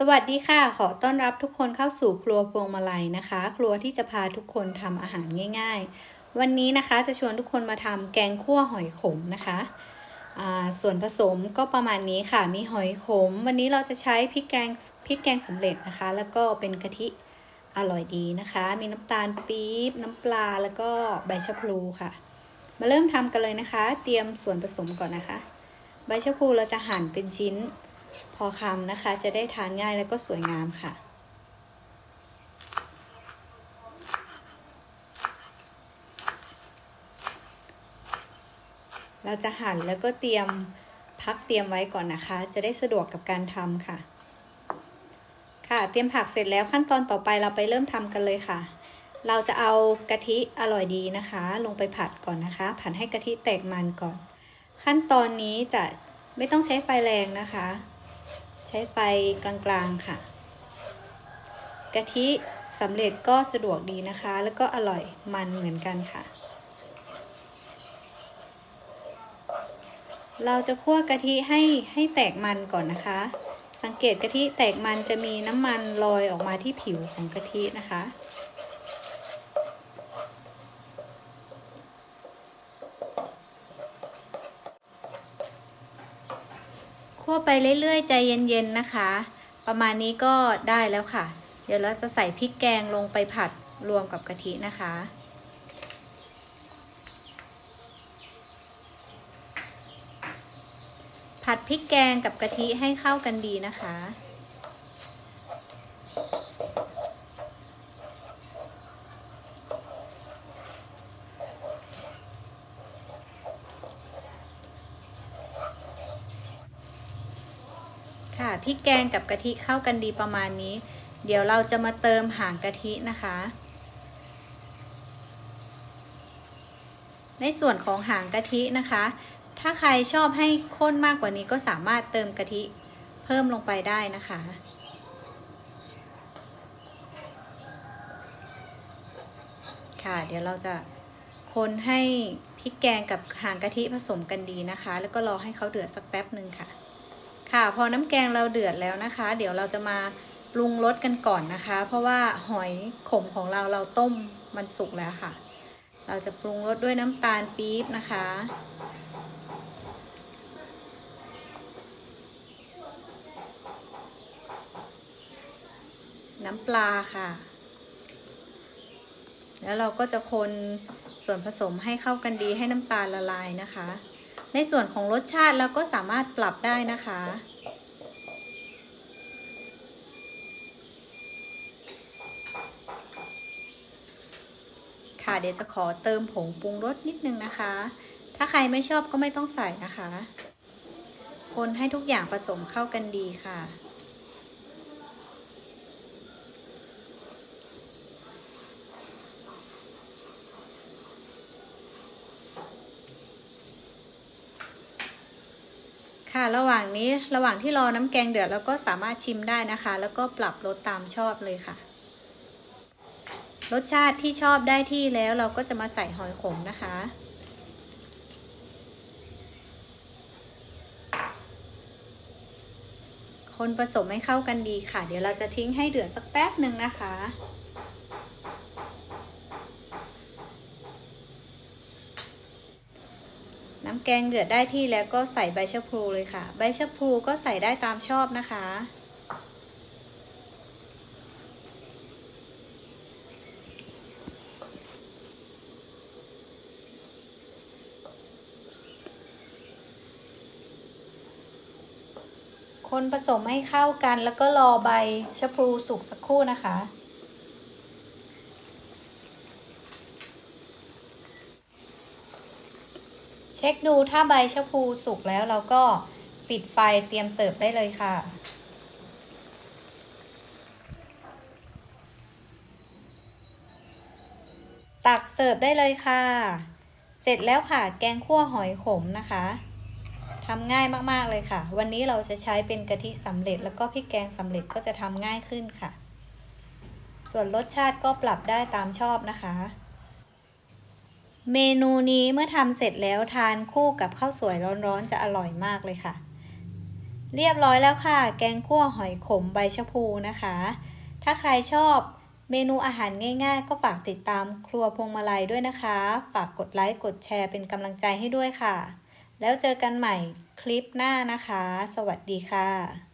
สวัสดีค่ะ ขอต้อนรับทุกคนเข้าสู่ครัวพวงมาลัยนะคะ ครัวที่จะพาทุกคนทำอาหารง่าย ๆ วันนี้นะคะจะชวนทุกคนมาทำแกงคั่วหอยขมนะคะส่วนผสมก็ประมาณนี้ค่ะ มีหอยขม วันนี้เราจะใช้พริกแกงพริกแกงสำเร็จนะคะ แล้วก็เป็นกะทิอร่อยดีนะคะ มีน้ำตาลปี๊บ น้ำปลาแล้วก็ใบชะพลูค่ะ มาเริ่มทำกันเลยนะคะ เตรียมส่วนผสมก่อนนะคะ ใบชะพลูเราจะหั่นเป็นชิ้น พอคำนะคะ จะได้ทานง่ายแล้วก็สวยงามค่ะ เราจะหั่นแล้วก็เตรียมพักเตรียมไว้ก่อนนะคะ จะได้สะดวกกับการทำค่ะ ค่ะ เตรียมผักเสร็จแล้วขั้นตอนต่อไปเราไปเริ่มทำกันเลยค่ะ เราจะเอากะทิอร่อยดีนะคะ ลงไปผัดก่อนนะคะ ผัดให้กะทิแตกมันก่อน ขั้นตอนนี้จะไม่ต้องใช้ไฟแรงนะคะ ช้ไฟกลางๆค่ะ กะทิสำเร็จก็สะดวกดีนะคะ แล้วก็อร่อยมันเหมือนกันค่ะ เราจะคั่วกะทิให้ให้แตกมันก่อนนะคะ สังเกตกะทิแตกมันจะมีน้ำมันลอยออกมาที่ผิวของกะทินะคะ วไปเรื่อยๆ ใจเย็นๆนะคะ ประมาณนี้ก็ได้แล้วค่ะ เดี๋ยวเราจะใส่พริกแกงลงไปผัดรวมกับกะทินะคะ ผัดพริกแกงกับกะทิให้เข้ากันดีนะคะ ค่ะ พริกแกงกับกะทิเข้ากันดีประมาณนี้ เดี๋ยวเราจะมาเติมหางกะทินะคะ ในส่วนของหางกะทินะคะ ถ้าใครชอบให้ข้นมากกว่านี้ก็สามารถเติมกะทิเพิ่มลงไปได้นะคะค่ะเดี๋ยวเราจะคนให้พริกแกงกับหางกะทิผสมกันดีนะคะ แล้วก็รอให้เขาเดือดสักแป๊บหนึ่งค่ะ ค่ะ พอน้ำแกงเราเดือดแล้วนะคะ เดี๋ยวเราจะมาปรุงรสกันก่อนนะคะ เพราะว่าหอยขมของเราเราต้มมันสุกแล้วค่ะ เราจะปรุงรสด้วยน้ำตาลปี๊บนะคะ น้ำปลาค่ะ แล้วเราก็จะคนส่วนผสมให้เข้ากันดีให้น้ำตาลละลายนะคะ ในส่วนของรสชาติเราก็สามารถปรับได้นะคะ ค่ะเดี๋ยวจะขอเติมผงปรุงรสนิดนึงนะคะ ถ้าใครไม่ชอบก็ไม่ต้องใส่นะคะ คนให้ทุกอย่างผสมเข้ากันดีค่ะ ค่ะ ระหว่างนี้ระหว่างที่รอน้ำแกงเดือดเราก็สามารถชิมได้นะคะ แล้วก็ปรับรสตามชอบเลยค่ะ รสชาติที่ชอบได้ที่แล้วเราก็จะมาใส่หอยขมนะคะ คนผสมให้เข้ากันดีค่ะ เดี๋ยวเราจะทิ้งให้เดือดสักแป๊บหนึ่งนะคะ น้ำ แกงเดือดได้ที่แล้วก็ใส่ใบชะพลูเลยค่ะ ใบชะพลูก็ใส่ได้ตามชอบนะคะ คนผสมให้เข้ากันแล้วก็รอใบชะพลูสุกสักครู่นะคะ เช็คดูถ้าใบชะพูสุกแล้วเราก็ปิดไฟเตรียมเสิร์ฟได้เลยค่ะ ตักเสิร์ฟได้เลยค่ะ เสร็จแล้วค่ะแกงคั่วหอยขมนะคะทำง่ายมากๆเลยค่ะ วันนี้เราจะใช้เป็นกะทิสำเร็จ แล้วก็พริกแกงสำเร็จก็จะทำง่ายขึ้นค่ะ ส่วนรสชาติก็ปรับได้ตามชอบนะคะ เมนูนี้เมื่อทำเสร็จแล้วทานคู่กับข้าวสวยร้อนๆจะอร่อยมากเลยค่ะ เรียบร้อยแล้วค่ะ แกงคั่วหอยขมใบชะพูนะคะ ถ้าใครชอบเมนูอาหารง่าย ๆ ก็ฝากติดตามครัวพวงมาลัยด้วยนะคะ ฝากกดไลค์กดแชร์เป็นกำลังใจให้ด้วยค่ะ แล้วเจอกันใหม่คลิปหน้านะคะ สวัสดีค่ะ